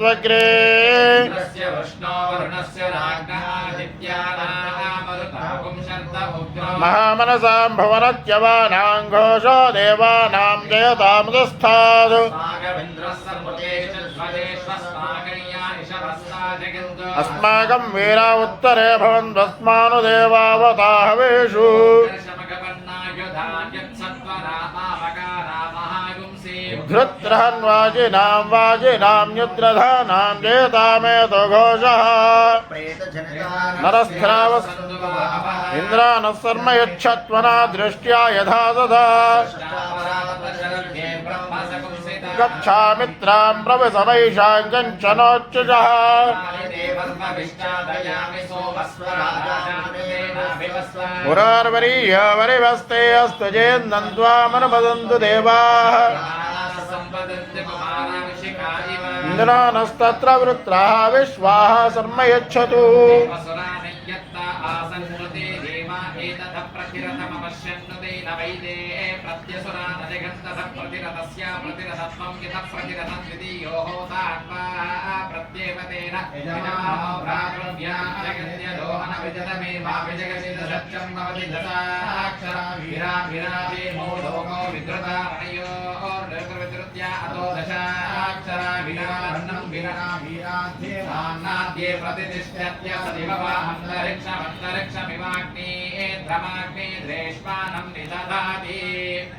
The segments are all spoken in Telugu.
त्वग्रे महामनसां भवनत्यवानां घोषो देवानां जयतामुदस्थात् अस्माकं वीरा उत्तरे भवन्तस्मानुदेवावताहवेषु धृत्रहन्वाजिनां वाजिनां युद्रधानां जेतामेतो घोषः। नरस्त्रावस् इन्द्राणः दृष्ट्या यथा तथा। गच्छामित्रां प्रविशमैषां कञ्चनोच्चजः पुरार्वरीय वरिवस्ते अस्तु चेन्नन्त्वामनुपदन्तु देवाः इन्द्रानस्तत्र वृत्राः विश्वाः शर्म यच्छतु वीराध्ये प्रतिष्ठत्य सदिववाहन्तरिक्षमन्तरिक्षमिवाग्ने ध्रमाग्ने द्रेष्मानं निदधाति ॐ नमो भगवते रुद्राय आशिषानो प्रतिरतं कवचायहम् प्रतिपूर्यमेककपालान्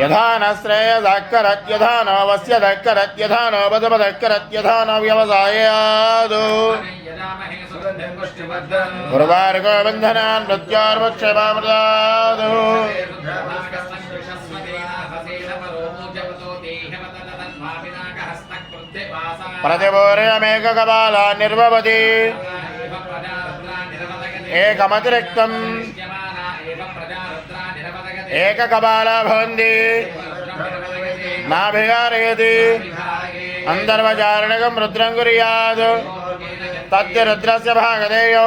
యథా నశ్రయ దక్కరత్యథా నవస్య దక్కరత్యథా నవబదమ దక్కరత్యథా నవ్యవసాయాదు గురువార్గో బంధనాన్ మృత్యోర్వక్షేమామృతాదు ఏకమతిరిక్తం. ఏకకపాలా భవంతి నాభిగారయతి అంతర్వచారణకం రుద్రం కురయాద్ తద్య రుద్రస్య భాగదేయో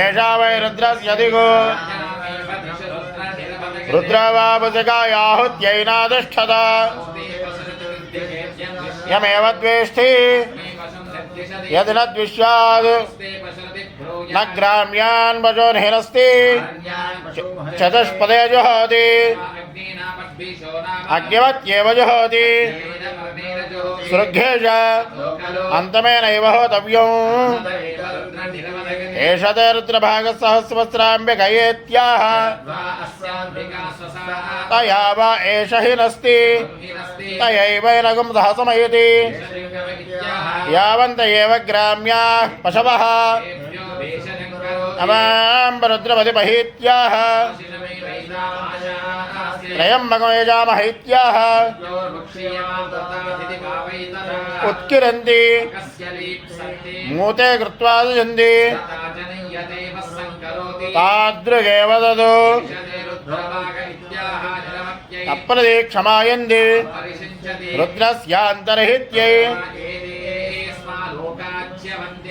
ఏషా వై రుద్రస్యదిగో రుద్రవాపుసికాయాహుత్యైనాతిష్టత యమేవ ద్వేష్ఠి. द्वेष्टि यदि न ग्राम्यान् वजो निरस्ति चतुष्पदे जुहोति అగ్నివత్యేవ జుహోతి సృగ్గేష అంతమేన హోతవ్యం ఏషతే రుద్రభాగసహస్రవస్త్రాంబికయేత్యాహ తయా వా ఏష హి నస్తి తయైవైనగం సహసమయతి యావంత ఏవ గ్రామ్యాః పశవః ग्राम्याः पशवः अवाम्बरुद्रपतिपहीत्याह त्रयम्बकमेजामहैत्याह उत्किरन्ति मूते कृत्वा दजन्ति तादृगेव ददु अप्रदीक्षमायन्ति रुद्रस्यान्तर्हित्यै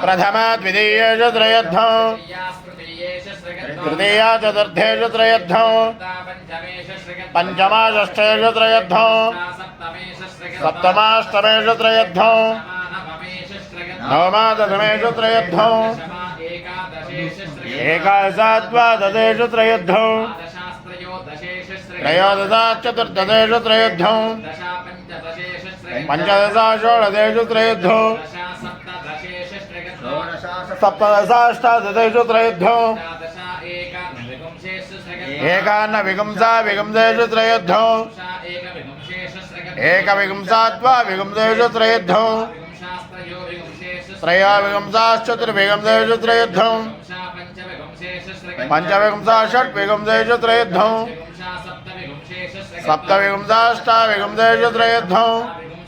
प्रथमा द्वितीयेश त्रयद्धौ तृतीया चतुर्थेश त्रयद्धौ पंचमा षष्ठेश त्रयद्धौ सप्तमाष्टमेश त्रयद्धौ नवमा दशमेश त्रयद्धौ एकादशाद्वादशेश त्रयद्धौ त्रयोदशाश्चतुर्दशेश त्रयद्धौ पञ्चदशाषोडशेषु त्रयुद्धो सप्तदशाष्टादशेषु त्रयुद्धो एकान्न विगुंसा विगुंसेषु त्रयुद्धो एकविगुंसा विगुंसेषु त्रयुद्धो सप्तविगुंसाष्टाविगुंसेषु त्रयुद्धौ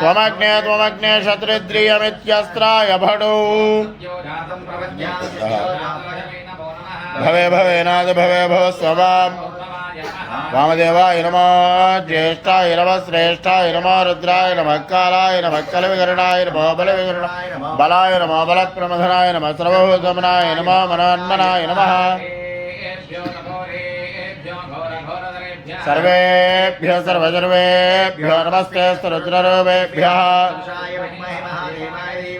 त्वमग्ने त्वमग्ने शत्रुद्रियमित्यस्त्राय भडौ जातं प्रपद्यामि भवे भवेनाद भवे भव स्ववाम् वामदेवाय नमः ज्येष्ठाय नमः श्रेष्ठाय नमः रुद्राय नमः कालाय नमः कलविकरणाय नमः बलविकरणाय बलाय नमः बलप्रमथनाय नमः सर्वभूतमनाय नमः मनोन्मनाय नमः सर्वेभ्यः सर्वसर्वेभ्यो नमस्ते रुद्ररूपेभ्यः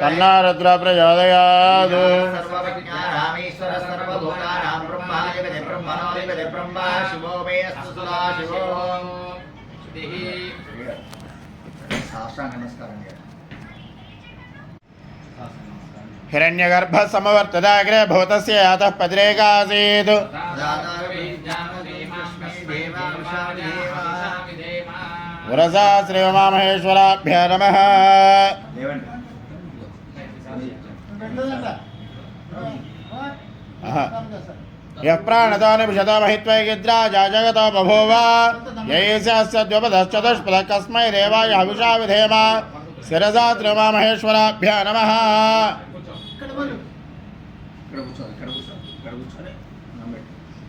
कन्ना रुद्र प्रचोदयात् हिरण्यगर्भः समवर्तदाग्रे भूतस्य यातः पत्रेकासीत् वरसा श्री उमा महेश्वराभ्य नम। प्राणतो निविशतो महित्वै गिद्राजा जगतो बभूव यैस्यास्य द्वपदश्चतुष्पदः कस्मै देवाय हविषा त्रिमा महेश्वराभ्य नम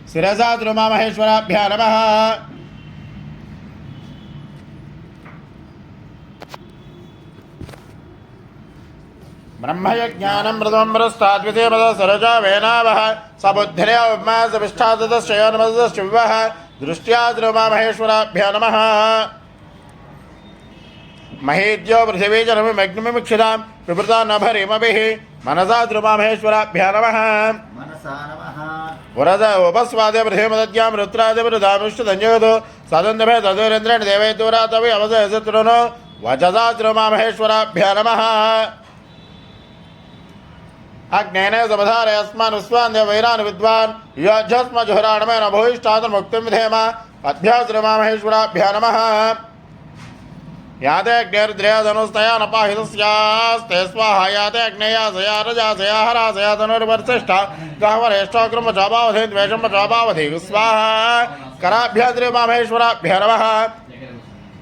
नमः त्रिमा महेश्वराभ्य नम। ब्रह्मयज्ञानमृतमृस्ताद्वितीयमदसरजा वेनावः द्रुमा महेश्वराभ्य महेद्यो पृथिवी जनमिमग्निमिक्षितां विभृता नभरिमभिः मनसा द्रुमा नमः। वरद उपस्वादे पृथिवीमदद्यां रुत्रादिमृतामिष्टदञ्जयतु सदन्दभे तदुरेन्द्रेण देवैदूरादपि अवसयसतृणो वचसा द्रुमा नमः అజ్ఞేనే సమధారయస్మాన్ విశ్వాన్ వైరాన్ విద్వాన్ యోధ్యస్మ జుహరాణమే నభూయిష్టాతన్ ముక్తిం విధేమ అధ్యాశ్రమామహేశ్వరాభ్య నమ యాతే అగ్నేరుద్రేధనుస్తయా నపాహితస్యాస్తే స్వాహ యాతే అగ్నేయా సయా రజా సయా హరా సయా ధనుర్వర్శిష్ట గహవరేష్టోగ్రమ చాపావధి ద్వేషం చాపావధి స్వాహ కరాభ్యాద్రిమామహేశ్వరాభ్య నమ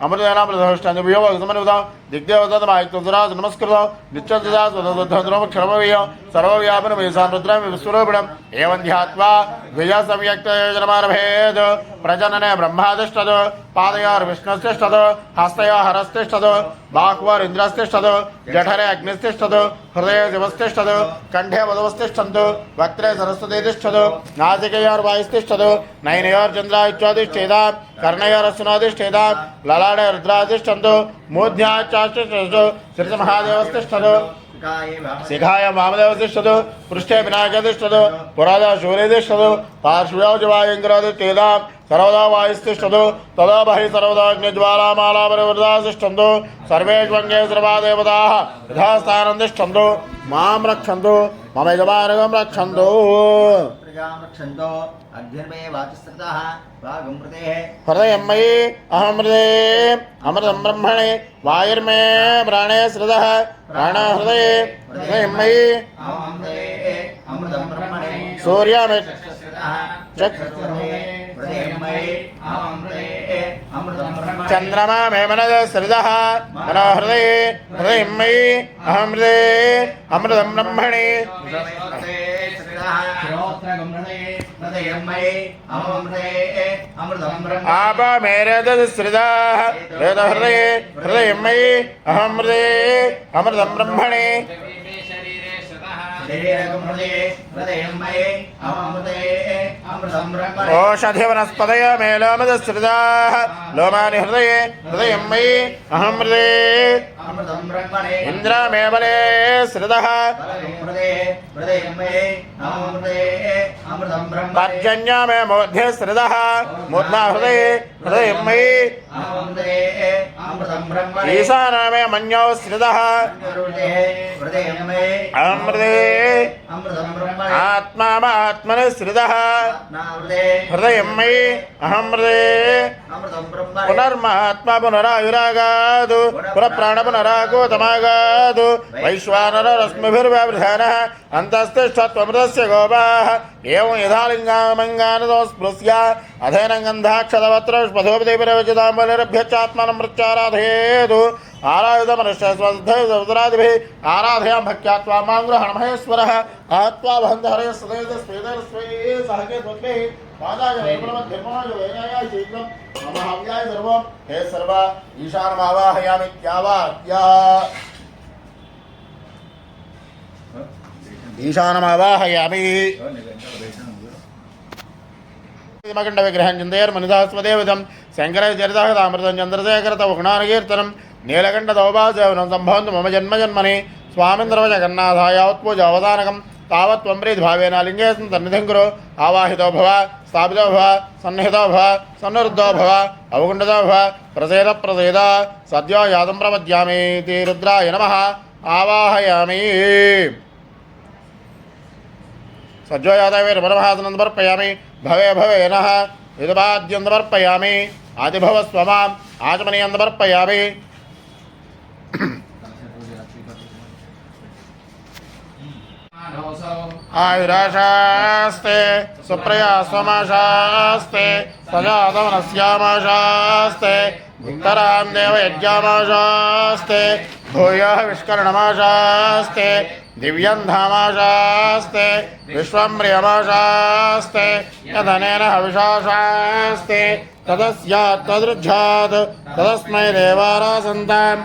అమృతనామృతమియోగమనుత దిగ్దేవతమాయుక్తరా నమస్కృత నిత్యంతక్షణమవీయ సర్వవ్యాపనమేషాం రుద్రమిస్వరూపిణం ఏవం ధ్యాత్వా ద్విజ సంయక్తయోజనమారభేద్ ప్రజననే బ్రహ్మాతిష్టత్ పాదయోర్ విష్ణుస్తిష్టత్ హస్తయో హరస్తిష్టత్ బాహ్వరింద్రస్తిష్టత్ జఠరే అగ్నిస్తిష్టత్ హృదయ శివస్తిష్టత్ కంఠే వధవస్తిష్టంతు వక్త్రే సరస్వతి తిష్టతు నాసికయోర్వాయుస్తిష్టతు నయనయోర్చంద్రాయుచ్యోతిష్ఠేదా కర్ణయోరస్సునోతిష్ఠేదా లలా षडाढ रुद्राधिष्ठन्तु मूर्ध्याचाष्टिष्ठतु श्रीसमहादेवस्तिष्ठतु शिखाय वामदेवतिष्ठतु पृष्ठे विनायकतिष्ठतु पुरादा शूर्यतिष्ठतु पार्श्वयोजवायुङ्करोति तेलाम् సర్వదా వాయుస్తిష్టదు తదా బహి సర్వదాగ్నిజ్వాలామాలాపరివృదాశిష్టందు సర్వేష్వంగేశ్వరవాదేవతా యథాస్థానం తిష్టందు మాం రక్షందు మమ యజమానగం రక్షందు హృదయం మయి అహం హృదయ అమృతం బ్రహ్మణే వాయుర్మే ప్రాణే శ్రుత ప్రాణహృదయ హృదయం మయి సూర్యమి वायुर्मे प्राणे श्रुतः प्राणहृदये हृदयं मयि अमृते अमृतं ब्रह्मणे सूर्यमि चक्षुर्हृदये हृदयं मयि अमृते अमृतं ब्रह्मणे चन्द्रमा मे मनः श्रुतः मनो हृदये हृदयं मयि अहं हृदये अमृतं ब्रह्मणे हृदयं मयि अमृते अमृतं ब्रह्म आप मेरे श्रुतः वेदहृदये हृदयं मयि अहं हृदये अमृतं ब्रह्मणे ओषधिवनस्पतय मे लोमदश्रुताः लोमानि हृदये हृदयं मयि अहं हृदये अमृतं ब्रह्मणे इन्द्र मे बले श्रुतः हृदये हृदयं मयि अमृते अमृतं ब्रह्म पर्जन्य मे मोध्ये श्रुतः मूर्धा हृदये हृदयं मयि ఈశానామే మన్యో స్థిత అమృతే ఆత్మాత్మన స్థిత హృదయం మై అహమృతే పునర్మహాత్మ పునరాయురాగాదు పునఃప్రాణ పునరాకూతమాగాదు వైశ్వానరశ్మిభిర్వ్యవధాన అంతస్తేష్టత్వమృతస్య గోపాః. ఏవం యథాలింగామంగానదో స్పృశ్య అధైనం గంధాక్షతవత్రష్పధోపదేపరవచితాంబలిరభ్యచ్చాత్మనం మృత్యారాధయేతు ఆరాయుధమనుష్యస్వద్ధరాదిభిः ఆరాధయాం భక్త్యా త్వా మాం గృహణ మహేశ్వర ఆత్వా భంధరే సదైత స్వేదర్ స్వే సహకే త్వద్భిः వాదాయ వైపులమధ్యమాయ వైనాయాయ శీఘ్రం మమ హే సర్వ. ఈశానమావాహయామి ఈశానమవాహయామి. మకండ విగ్రహం చరితామృతం చంద్రశేఖర చంద్రశేఖరత గుణానుకీర్తనం నీలకంఠ దౌభాసేవనం సంభవంతు మమ జన్మ జన్మజన్మని స్వామింద్రవ జగన్నాథాయావత్పూజ అవదానకం తావత్వం ప్రీతిభావేన లింగేశం సన్నిధిం కురు ఆవాహితో భవ స్థాపితో భవ సన్నిహితో భవ సన్నిరుద్ధో భవ అవగుండతో భవ ప్రసేద ప్రసేద. సద్యో యాదం ప్రపద్యామీతి రుద్రాయ నమ. ఆవాహయామి. సజ్జోయాదవేర్మరమహాసనందర్పయామి భవే భవే భవేనః విధుపాద్యందర్పయామి ఆదిభవస్వమాం ఆచమనీయందమర్పయామి आयुराशास्ते सुप्रयासमाशास्ते सजातमनस्यामाशास्ते भुक्तरां देव यज्ञामाशास्ते भूयः विष्कर्णमाशास्ते दिव्यं धामाशास्ते विश्वं प्रियमाशास्ते यदनेन हविषाशास्ते तदस्यात् तदृच्छात् तदस्मै देवारासन्ताम्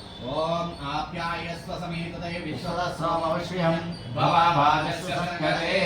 ओम आप्याय स्वसमेतते विश्वदस्वामवश्यम् भवाभाजस्य सङ्गते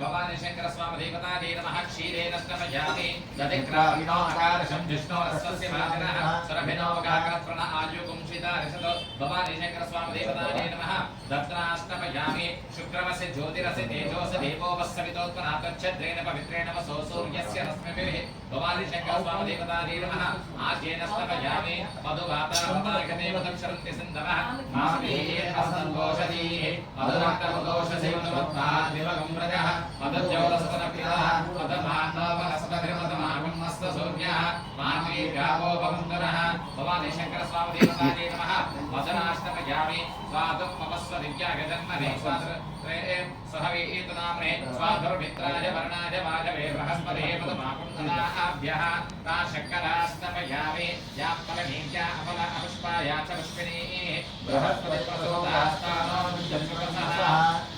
भवानि शङ्करस्वामदेवता दे नमः क्षीरेण स्नमयामि दतिक्रामिनो अकारशं जिष्णोरस्वस्य भाजनः। सरभिनोवकाकरत्प्रण आयुगुंशिता रिषतो भवानि शङ्करस्वामदेवता दे नमः। दत्ताष्टमयामि शुक्रमस्य ज्योतिरस्य तेजोस्य देवोपस्सवितोत्परागच्छद्रेण पवित्रेण वसो सूर्यस्य रश्मिभिः भवानिशङ्कस्वामदेवतादे नमः आजेनस्तमयामि मधुभातारम्भार्घदेवदक्षरन्ति सिन्धवः मामेः हस्तङ्गोषधीः मधुराक्तमदोषसेवनमत्तादिवगम्रजः मधुज्योतस्तनपितः मधमान्नवहस्तधिर्मधमागम् हस्तसूर्यः मांगले व्यापो बहुंगरः भवानि शङ्करस्वामिदेवताने नमः। वचनाष्टमयामि। स्वादं ममस्व दिव्यागजन्मने। स्वातन्त्रे सहवे एतनाम्ने स्वाधुर्मित्राय वर्णाय माधवे बृहस्पते पदमाकुन्दनाभ्यः ता शङ्कराष्टमयामि। या फलनीत्या अमल अपुष्पाया च पुष्पिणी बृहस्पतिप्रसोदास्तानो जन्मकसः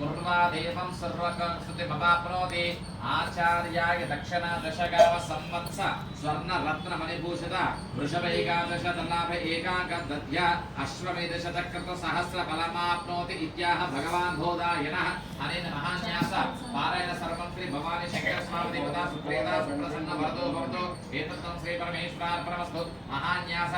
పూర్వాదేవం సర్వకృతిమవాప్నోతి ఆచార్యాయ దక్షిణ దశగావ సంవత్స స్వర్ణ రత్న మణిభూషిత వృషభ ఏకాదశ దలాభ ఏకాగ దద్య అశ్వమేధ శతకృత సహస్ర ఫలమాప్నోతి ఇత్యాహ భగవాన్ బోధాయన అనేన మహాన్యాస పారాయణ సర్వం భవాని శంకర స్వామి దేవతా సుప్రేత సుప్రసన్న వరదో భవతో ఏతత్వం శ్రీ పరమేశ్వరార్పణమస్తు మహాన్యాస